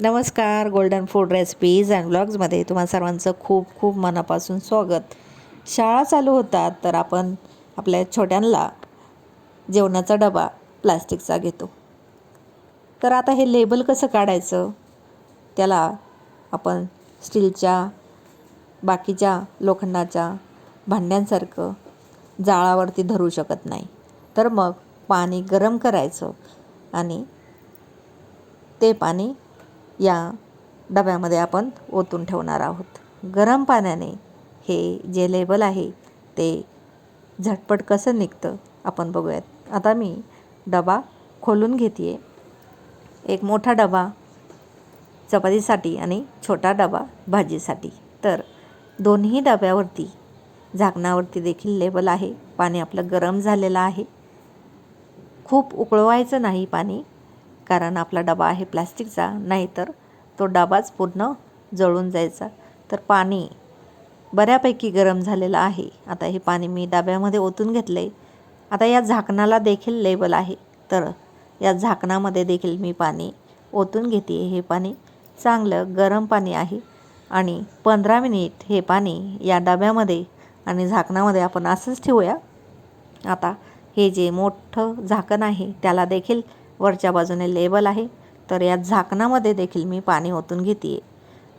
नमस्कार golden food recipes and ब्लॉग्समध्ये तुम्हा सर्वांचं खूप खूप मनापासून स्वागत. शाळा चालू होतात तर आपण आपल्या छोट्यांना जेवणाचा डबा प्लास्टिकचा घेतो. तर आता हे लेबल कसं काढायचं? त्याला आपण स्टीलच्या बाकीच्या लोखंडाच्या भांड्यांसारखं जाळावरती धरू शकत नाही. तर मग पाणी गरम करायचं आणि ते पाणी या डब्यामध्ये आपण ओतून ठेवणार आहोत. गरम पाण्याने हे जे लेबल आहे ते झटपट कसं निघतं आपण बघूयात. आता मी डबा खोलून घेते आहे एक मोठा डबा चपातीसाठी आणि छोटा डबा भाजीसाठी. तर दोन्ही डब्यावरती झाकणावरती देखील लेबल आहे. पाणी आपलं गरम झालेलं आहे. खूप उकळवायचं नाही पाणी. कारण आपला डबा आहे प्लास्टिकचा नाहीतर तो डबाच पूर्ण जळून जायचा. तर पाणी बऱ्यापैकी गरम झालेलं आहे. आता हे पाणी मी डब्यामध्ये ओतून घेतलं आहे आता या झाकणाला देखील लेबल आहे. तर या झाकणामध्ये देखील मी पाणी ओतून घेते हे पाणी चांगलं गरम पाणी आहे. आणि पंधरा मिनिट हे पाणी या डब्यामध्ये आणि झाकणामध्ये आपण असंच ठेवूया. आता हे जे मोठं झाकण आहे त्याला देखील वरच्या बाजूने लेबल आहे. तर या झाकणामध्ये देखील मी पाणी ओतून घेते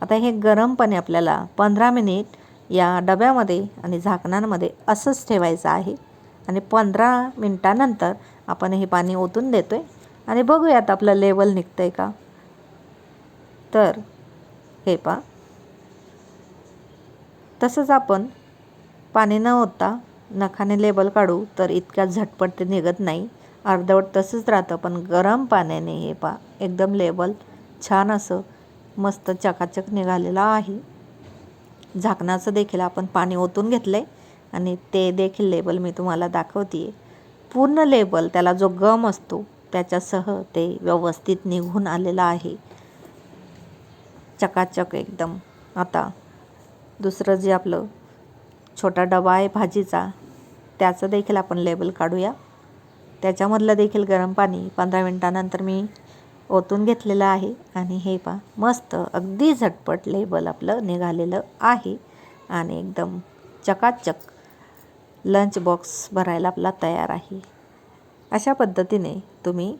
आता हे गरम पाणी आपल्याला पंधरा मिनिट या डब्यामध्ये आणि झाकणांमध्ये असंच ठेवायचं आहे. आणि पंधरा मिनटानंतर आपण हे पाणी ओतून देतो आहे आणि बघूयात आपलं लेवल निघतं आहे का? तर हे पा तसंच आपण पाणी न ओतता नखाने लेबल काढू तर इतक्या झटपट ते निघत नाही. अर्धवट तसंच राहतं पण गरम पाण्याने हे पा एकदम लेबल छान असं मस्त चकाचक निघालेलं आहे. झाकणाचं देखील आपण पाणी ओतून घेतलं आहे आणि ते देखील लेबल मी तुम्हाला दाखवते पूर्ण लेबल त्याला जो गम असतो त्याच्यासह ते व्यवस्थित निघून आलेलं आहे. चकाचक एकदम. आता दुसरं जे आपलं छोटा डबा आहे भाजीचा त्याचं देखील आपण लेबल काढूया. त्याच्यामधलं देखील गरम पाणी पंधरा मिनटानंतर मी ओतून घेतलेलं आहे. आणि हे पा मस्त अगदी झटपट लेबल आपलं निघालेलं आहे. आणि एकदम चकाचक लंच बॉक्स भरायला आपला तयार आहे. अशा पद्धतीने तुम्ही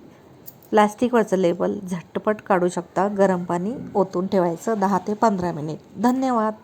प्लास्टिकवरचं लेबल झटपट काढू शकता. गरम पाणी ओतून ठेवायचं दहा ते पंधरा मिनिट. धन्यवाद!